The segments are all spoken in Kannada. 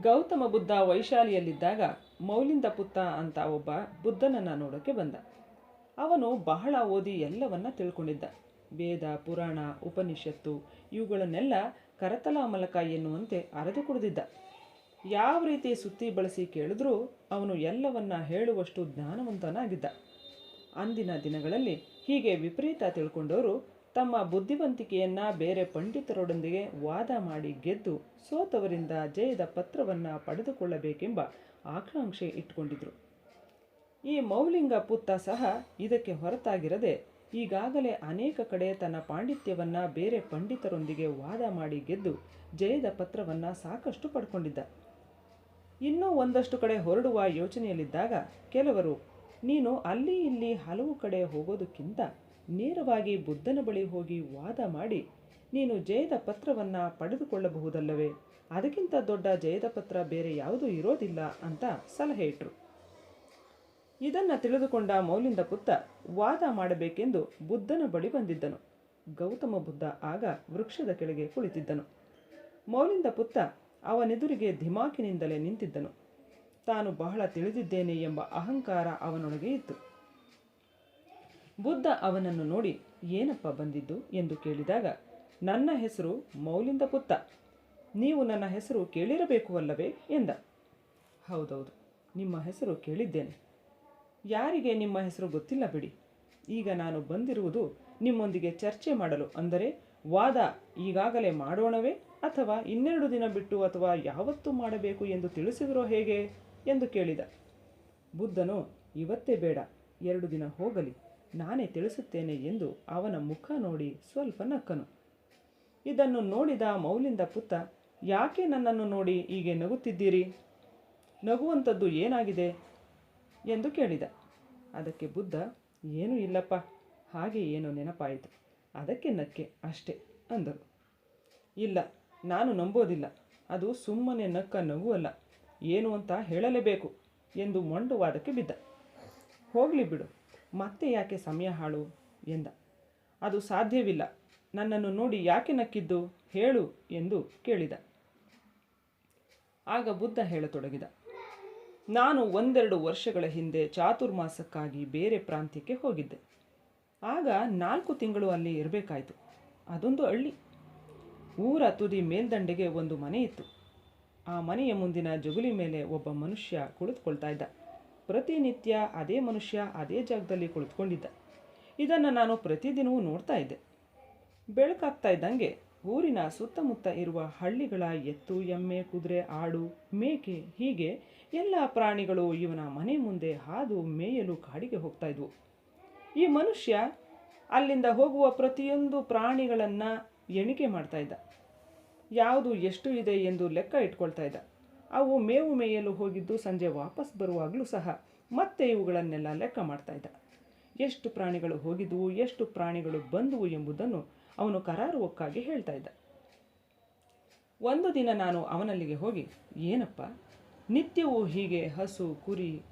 ಗೌತಮ ಬುದ್ಧ ವೈಶಾಲಿಯಲ್ಲಿದ್ದಾಗ ಮೌಲಿಂದ ಪುತ್ತ ಅಂತ ಒಬ್ಬ ಬುದ್ಧನನ್ನು ನೋಡೋಕ್ಕೆ ಬಂದ. ಅವನು ಬಹಳ ಓದಿ ಎಲ್ಲವನ್ನ ತಿಳ್ಕೊಂಡಿದ್ದ. ವೇದ, ಪುರಾಣ, ಉಪನಿಷತ್ತು ಇವುಗಳನ್ನೆಲ್ಲ ಕರತಲಾಮಲಕ ಎನ್ನುವಂತೆ ಅರೆದು ಕುಡಿದಿದ್ದ. ಯಾವ ರೀತಿ ಸುತ್ತಿ ಬಳಸಿ ಕೇಳಿದ್ರೂ ಅವನು ಎಲ್ಲವನ್ನ ಹೇಳುವಷ್ಟು ಜ್ಞಾನವಂತನಾಗಿದ್ದ. ಅಂದಿನ ದಿನಗಳಲ್ಲಿ ಹೀಗೆ ವಿಪರೀತ ತಿಳ್ಕೊಂಡವರು ತಮ್ಮ ಬುದ್ಧಿವಂತಿಕೆಯನ್ನ ಬೇರೆ ಪಂಡಿತರೊಡೊಂದಿಗೆ ವಾದ ಮಾಡಿ ಗೆದ್ದು ಸೋತವರಿಂದ ಜಯದ ಪತ್ರವನ್ನು ಪಡೆದುಕೊಳ್ಳಬೇಕೆಂಬ ಆಕಾಂಕ್ಷೆ ಇಟ್ಕೊಂಡಿದ್ರು. ಈ ಮೌಲಿಂಗ ಪುತ್ತ ಸಹ ಇದಕ್ಕೆ ಹೊರತಾಗಿರದೆ ಈಗಾಗಲೇ ಅನೇಕ ಕಡೆ ತನ್ನ ಪಾಂಡಿತ್ಯವನ್ನ ಬೇರೆ ಪಂಡಿತರೊಂದಿಗೆ ವಾದ ಮಾಡಿ ಗೆದ್ದು ಜಯದ ಪತ್ರವನ್ನು ಸಾಕಷ್ಟು ಪಡ್ಕೊಂಡಿದ್ದ. ಇನ್ನೂ ಒಂದಷ್ಟು ಕಡೆ ಹೊರಡುವ ಯೋಚನೆಯಲ್ಲಿದ್ದಾಗ ಕೆಲವರು, ನೀನು ಅಲ್ಲಿ ಇಲ್ಲಿ ಹಲವು ಕಡೆ ಹೋಗೋದಕ್ಕಿಂತ ನೇರವಾಗಿ ಬುದ್ಧನ ಬಳಿ ಹೋಗಿ ವಾದ ಮಾಡಿ, ನೀನು ಜಯದ ಪತ್ರವನ್ನು ಪಡೆದುಕೊಳ್ಳಬಹುದಲ್ಲವೇ? ಅದಕ್ಕಿಂತ ದೊಡ್ಡ ಜಯದ ಪತ್ರ ಬೇರೆ ಯಾವುದೂ ಇರೋದಿಲ್ಲ ಅಂತ ಸಲಹೆ ಇಟ್ಟರು ಇದನ್ನು ತಿಳಿದುಕೊಂಡ ಮೌಲಿಂದ ಪುತ್ತ ವಾದ ಮಾಡಬೇಕೆಂದು ಬುದ್ಧನ ಬಳಿ ಬಂದಿದ್ದನು. ಗೌತಮ ಬುದ್ಧ ಆಗ ವೃಕ್ಷದ ಕೆಳಗೆ ಕುಳಿತಿದ್ದನು. ಮೌಲಿಂದ ಪುತ್ತ ಅವನೆದುರಿಗೆ ಧಿಮಾಕಿನಿಂದಲೇ ನಿಂತಿದ್ದನು. ತಾನು ಬಹಳ ತಿಳಿದಿದ್ದೇನೆ ಎಂಬ ಅಹಂಕಾರ ಅವನೊಳಗೆ ಇತ್ತು. ಬುದ್ಧ ಅವನನ್ನು ನೋಡಿ, ಏನಪ್ಪ ಬಂದಿದ್ದು? ಎಂದು ಕೇಳಿದಾಗ, ನನ್ನ ಹೆಸರು ಮೌಲಿಂದ ಪುತ್ತ. ನೀವು ನನ್ನ ಹೆಸರು ಕೇಳಿರಬೇಕು ಅಲ್ಲವೇ? ಎಂದ. ಹೌದೌದು, ನಿಮ್ಮ ಹೆಸರು ಕೇಳಿದ್ದೇನೆ. ಯಾರಿಗೆ ನಿಮ್ಮ ಹೆಸರು ಗೊತ್ತಿಲ್ಲ ಬಿಡಿ. ಈಗ ನಾನು ಬಂದಿರುವುದು ನಿಮ್ಮೊಂದಿಗೆ ಚರ್ಚೆ ಮಾಡಲು. ಅಂದರೆ, ವಾದ ಈಗಾಗಲೇ ಮಾಡೋಣವೇ? ಅಥವಾ ಇನ್ನೆರಡು ದಿನ ಬಿಟ್ಟು ಅಥವಾ ಯಾವತ್ತು ಮಾಡಬೇಕು ಎಂದು ತಿಳಿಸಿದರೋ ಹೇಗೆ? ಎಂದು ಕೇಳಿದ. ಬುದ್ಧನು, ಇವತ್ತೇ ಬೇಡ, ಎರಡು ದಿನ ಹೋಗಲಿ. ನಾನೇ ತಿಳಿಸುತ್ತೇನೆ ಎಂದು ಅವನ ಮುಖ ನೋಡಿ ಸ್ವಲ್ಪ ನಕ್ಕನು. ಇದನ್ನು ನೋಡಿದ ಮೌಲಿಂದ ಪುತ್ತ ಯಾಕೆ ನನ್ನನ್ನು ನೋಡಿ ಹೀಗೆ ನಗುತ್ತಿದ್ದೀರಿ? ನಗುವಂಥದ್ದು ಏನಾಗಿದೆ? ಎಂದು ಕೇಳಿದ. ಅದಕ್ಕೆ ಬುದ್ಧ, ಏನೂ ಇಲ್ಲಪ್ಪ, ಹಾಗೆ ಏನೋ ನೆನಪಾಯಿತು. ಅದಕ್ಕೆ ನಕ್ಕೆ, ಅಷ್ಟೇ, ಅಂದರು. ಇಲ್ಲ, ನಾನು ನಂಬೋದಿಲ್ಲ. ಅದು ಸುಮ್ಮನೆ ನಕ್ಕ ನಗು ಅಲ್ಲ. ಏನು ಅಂತ ಹೇಳಲೇಬೇಕು ಎಂದು ಮೊಂಡುವಾದಕ್ಕೆ ಬಿದ್ದ. ಹೋಗಲಿ ಬಿಡು ಮತ್ತೆ ಯಾಕೆ ಸಮಯ ಹಾಳು? ಎಂದ. ಅದು ಸಾಧ್ಯವಿಲ್ಲ. ನನ್ನನ್ನು ನೋಡಿ ಯಾಕೆ ನಕ್ಕಿದ್ದು? ಹೇಳು ಎಂದು ಕೇಳಿದ. ಆಗ ಬುದ್ಧ ಹೇಳತೊಡಗಿದ. ನಾನು ಒಂದೆರಡು ವರ್ಷಗಳ ಹಿಂದೆ ಚಾತುರ್ಮಾಸಕ್ಕಾಗಿ ಬೇರೆ ಪ್ರಾಂತ್ಯಕ್ಕೆ ಹೋಗಿದ್ದೆ. ಆಗ ನಾಲ್ಕು ತಿಂಗಳು ಅಲ್ಲಿ ಇರಬೇಕಾಯಿತು. ಅದೊಂದು ಹಳ್ಳಿ. ಊರ ತುದಿ ಮೇಲ್ದಂಡೆಗೆ ಒಂದು ಮನೆ ಇತ್ತು. ಆ ಮನೆಯ ಮುಂದಿನ ಜಗುಲಿ ಮೇಲೆ ಒಬ್ಬ ಮನುಷ್ಯ ಕುಳಿತುಕೊಳ್ತಾ ಇದ್ದ. ಪ್ರತಿನಿತ್ಯ ಅದೇ ಮನುಷ್ಯ ಅದೇ ಜಾಗದಲ್ಲಿ ಕುಳಿತುಕೊಂಡಿದ್ದ. ಇದನ್ನು ನಾನು ಪ್ರತಿದಿನವೂ ನೋಡ್ತಾ ಇದ್ದೆ. ಬೆಳಕಾಗ್ತಾ ಇದ್ದಂಗೆ ಊರಿನ ಸುತ್ತಮುತ್ತ ಇರುವ ಹಳ್ಳಿಗಳ ಎತ್ತು, ಎಮ್ಮೆ, ಕುದುರೆ, ಆಡು, ಮೇಕೆ, ಹೀಗೆ ಎಲ್ಲ ಪ್ರಾಣಿಗಳು ಇವನ ಮನೆ ಮುಂದೆ ಹಾದು ಮೇಯಲು ಕಾಡಿಗೆ ಹೋಗ್ತಾ ಇದ್ವು. ಈ ಮನುಷ್ಯ ಅಲ್ಲಿಂದ ಹೋಗುವ ಪ್ರತಿಯೊಂದು ಪ್ರಾಣಿಗಳನ್ನು ಎಣಿಕೆ ಮಾಡ್ತಾ ಇದ್ದ. ಯಾವುದು ಎಷ್ಟು ಇದೆ ಎಂದು ಲೆಕ್ಕ ಇಟ್ಕೊಳ್ತಾ ಇದ್ದ. ಅವು ಮೇವು ಮೇಯಲು ಹೋಗಿದ್ದು ಸಂಜೆ ವಾಪಸ್ ಬರುವಾಗಲೂ ಸಹ ಮತ್ತೆ ಇವುಗಳನ್ನೆಲ್ಲ ಲೆಕ್ಕ ಮಾಡ್ತಾ ಇದ್ದ. ಎಷ್ಟು ಪ್ರಾಣಿಗಳು ಹೋಗಿದ್ವು, ಎಷ್ಟು ಪ್ರಾಣಿಗಳು ಬಂದವು ಎಂಬುದನ್ನು ಅವನು ಕರಾರುವಕ್ಕಾಗಿ ಹೇಳ್ತಾ ಇದ್ದ. ಒಂದು ದಿನ ನಾನು ಅವನಲ್ಲಿಗೆ ಹೋಗಿ, ಏನಪ್ಪ, ನಿತ್ಯವೂ ಹೀಗೆ ಹಸು, ಕುರಿ,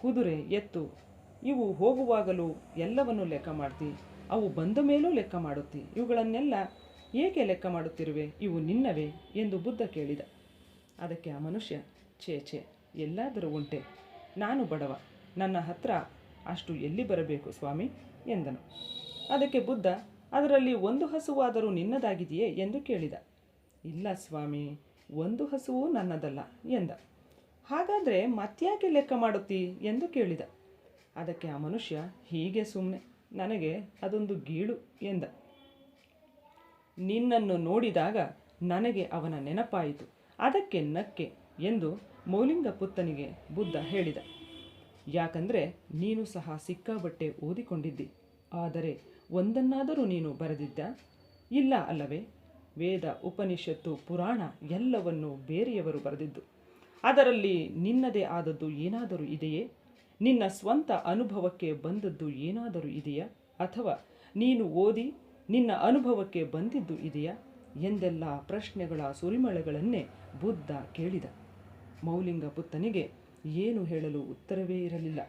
ಕುದುರೆ ಎತ್ತು, ಇವು ಹೋಗುವಾಗಲೂ ಎಲ್ಲವನ್ನು ಲೆಕ್ಕ ಮಾಡ್ತಿ, ಅವು ಬಂದ ಮೇಲೂ ಲೆಕ್ಕ ಮಾಡುತ್ತಿ, ಇವುಗಳನ್ನೆಲ್ಲ ಏಕೆ ಲೆಕ್ಕ ಮಾಡುತ್ತಿರುವೆ, ಇವು ನಿನ್ನವೇ ಎಂದು ಬುದ್ಧ ಕೇಳಿದ. ಅದಕ್ಕೆ ಆ ಮನುಷ್ಯ, ಛೇ ಛೇ, ಎಲ್ಲಾದರೂ ಉಂಟೆ. ನಾನು ಬಡವ, ನನ್ನ ಹತ್ರ ಅಷ್ಟು ಎಲ್ಲಿ ಬರಬೇಕು ಸ್ವಾಮಿ? ಎಂದನು. ಅದಕ್ಕೆ ಬುದ್ಧ, ಅದರಲ್ಲಿ ಒಂದು ಹಸುವಾದರೂ ನಿನ್ನದಾಗಿದೆಯೇ ಎಂದು ಕೇಳಿದ. ಇಲ್ಲ ಸ್ವಾಮಿ, ಒಂದು ಹಸುವು ನನ್ನದಲ್ಲ ಎಂದ. ಹಾಗಾದರೆ ಮತ್ಯಾಕೆ ಲೆಕ್ಕ ಮಾಡುತ್ತಿ ಎಂದು ಕೇಳಿದ. ಅದಕ್ಕೆ ಆ ಮನುಷ್ಯ, ಹೀಗೆ ಸುಮ್ಮನೆ ನನಗೆ ಅದೊಂದು ಗೀಳು ಎಂದ. ನಿನ್ನನ್ನು ನೋಡಿದಾಗ ನನಗೆ ಅವನ ನೆನಪಾಯಿತು. ಅದಕ್ಕೆ ನಕ್ಕೆ ಎಂದು ಮೌಲಿಂಗ ಪುತ್ತನಿಗೆ ಬುದ್ಧ ಹೇಳಿದ. ಯಾಕಂದರೆ ನೀನು ಸಹ ಸಿಕ್ಕಾಬಟ್ಟೆ ಓದಿಕೊಂಡಿದ್ದಿ. ಆದರೆ ಒಂದನ್ನಾದರೂ ನೀನು ಬರೆದಿದ್ದ? ಇಲ್ಲ ಅಲ್ಲವೇ? ವೇದ, ಉಪನಿಷತ್ತು, ಪುರಾಣ ಎಲ್ಲವನ್ನು ಬೇರೆಯವರು ಬರೆದಿದ್ದು. ಅದರಲ್ಲಿ ನಿನ್ನದೇ ಆದದ್ದು ಏನಾದರೂ ಇದೆಯೇ? ನಿನ್ನ ಸ್ವಂತ ಅನುಭವಕ್ಕೆ ಬಂದದ್ದು ಏನಾದರೂ ಇದೆಯಾ? ಅಥವಾ ನೀನು ಓದಿ ನಿನ್ನ ಅನುಭವಕ್ಕೆ ಬಂದಿದ್ದು ಇದೆಯಾ? ಎಂದೆಲ್ಲ ಪ್ರಶ್ನೆಗಳ ಸುರಿಮಳೆಗಳನ್ನೇ ಬುದ್ಧ ಕೇಳಿದ. ಮೌಲಿಂಗ ಪುತ್ತನಿಗೆ ಏನು ಹೇಳಲು ಉತ್ತರವೇ ಇರಲಿಲ್ಲ.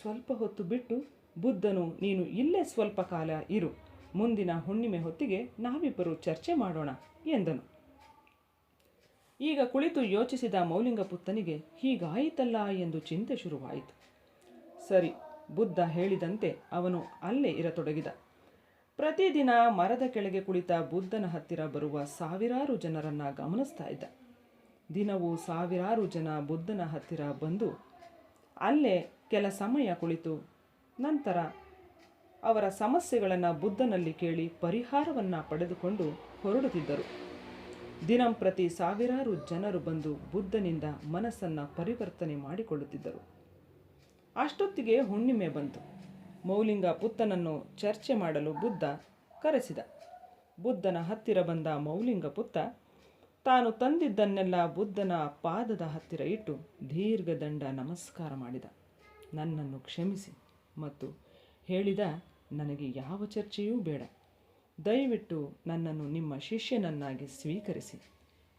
ಸ್ವಲ್ಪ ಹೊತ್ತು ಬಿಟ್ಟು, ಬುದ್ಧನು, ನೀನು ಇಲ್ಲೇ ಸ್ವಲ್ಪ ಕಾಲ ಇರು. ಮುಂದಿನ ಹುಣ್ಣಿಮೆ ಹೊತ್ತಿಗೆ ನಾವಿಬ್ಬರು ಚರ್ಚೆ ಮಾಡೋಣ, ಎಂದನು. ಈಗ ಕುಳಿತು ಯೋಚಿಸಿದ ಮೌಲಿಂಗ ಪುತ್ತನಿಗೆ ಹೀಗಾಯಿತಲ್ಲ ಎಂದು ಚಿಂತೆ ಶುರುವಾಯಿತು. ಸರಿ, ಬುದ್ಧ ಹೇಳಿದಂತೆ ಅವನು ಅಲ್ಲೇ ಇರತೊಡಗಿದ. ಪ್ರತಿದಿನ ಮರದ ಕೆಳಗೆ ಕುಳಿತ ಬುದ್ಧನ ಹತ್ತಿರ ಬರುವ ಸಾವಿರಾರು ಜನರನ್ನ ಗಮನಿಸ್ತಾ ಇದ್ದ. ದಿನವೂ ಸಾವಿರಾರು ಜನ ಬುದ್ಧನ ಹತ್ತಿರ ಬಂದು ಅಲ್ಲೇ ಕೆಲ ಸಮಯ ಕುಳಿತು ನಂತರ ಅವರ ಸಮಸ್ಯೆಗಳನ್ನು ಬುದ್ಧನಲ್ಲಿ ಕೇಳಿ ಪರಿಹಾರವನ್ನು ಪಡೆದುಕೊಂಡು ಹೊರಡುತ್ತಿದ್ದರು. ದಿನಂಪ್ರತಿ ಸಾವಿರಾರು ಜನರು ಬಂದು ಬುದ್ಧನಿಂದ ಮನಸ್ಸನ್ನು ಪರಿವರ್ತನೆ ಮಾಡಿಕೊಳ್ಳುತ್ತಿದ್ದರು. ಅಷ್ಟೊತ್ತಿಗೆ ಹುಣ್ಣಿಮೆ ಬಂತು. ಮೌಲಿಂಗ ಪುತ್ತನನ್ನು ಚರ್ಚೆ ಮಾಡಲು ಬುದ್ಧ ಕರೆಸಿದ. ಬುದ್ಧನ ಹತ್ತಿರ ಬಂದ ಮೌಲಿಂಗ ಪುತ್ತ ತಾನು ತಂದಿದ್ದನ್ನೆಲ್ಲ ಬುದ್ಧನ ಪಾದದ ಹತ್ತಿರ ಇಟ್ಟು ದೀರ್ಘದಂಡ ನಮಸ್ಕಾರ ಮಾಡಿದ. ನನ್ನನ್ನು ಕ್ಷಮಿಸಿ ಮತ್ತು ಹೇಳಿದ, ನನಗೆ ಯಾವ ಚರ್ಚೆಯೂ ಬೇಡ. ದಯವಿಟ್ಟು ನನ್ನನ್ನು ನಿಮ್ಮ ಶಿಷ್ಯನನ್ನಾಗಿ ಸ್ವೀಕರಿಸಿ.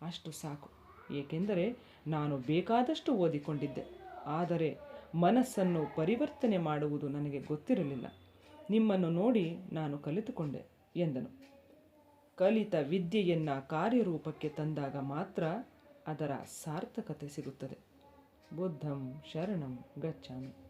ಅಷ್ಟು ಸಾಕು. ಏಕೆಂದರೆ ನಾನು ಬೇಕಾದಷ್ಟು ಓದಿಕೊಂಡಿದ್ದೆ. ಆದರೆ ಮನಸ್ಸನ್ನು ಪರಿವರ್ತನೆ ಮಾಡುವುದು ನನಗೆ ಗೊತ್ತಿರಲಿಲ್ಲ. ನಿಮ್ಮನ್ನು ನೋಡಿ ನಾನು ಕಲಿತುಕೊಂಡೆ, ಎಂದನು. ಕಲಿತ ವಿದ್ಯೆಯನ್ನು ಕಾರ್ಯರೂಪಕ್ಕೆ ತಂದಾಗ ಮಾತ್ರ ಅದರ ಸಾರ್ಥಕತೆ ಸಿಗುತ್ತದೆ. ಬುದ್ಧಂ ಶರಣಂ ಗಚ್ಚಾಮಿ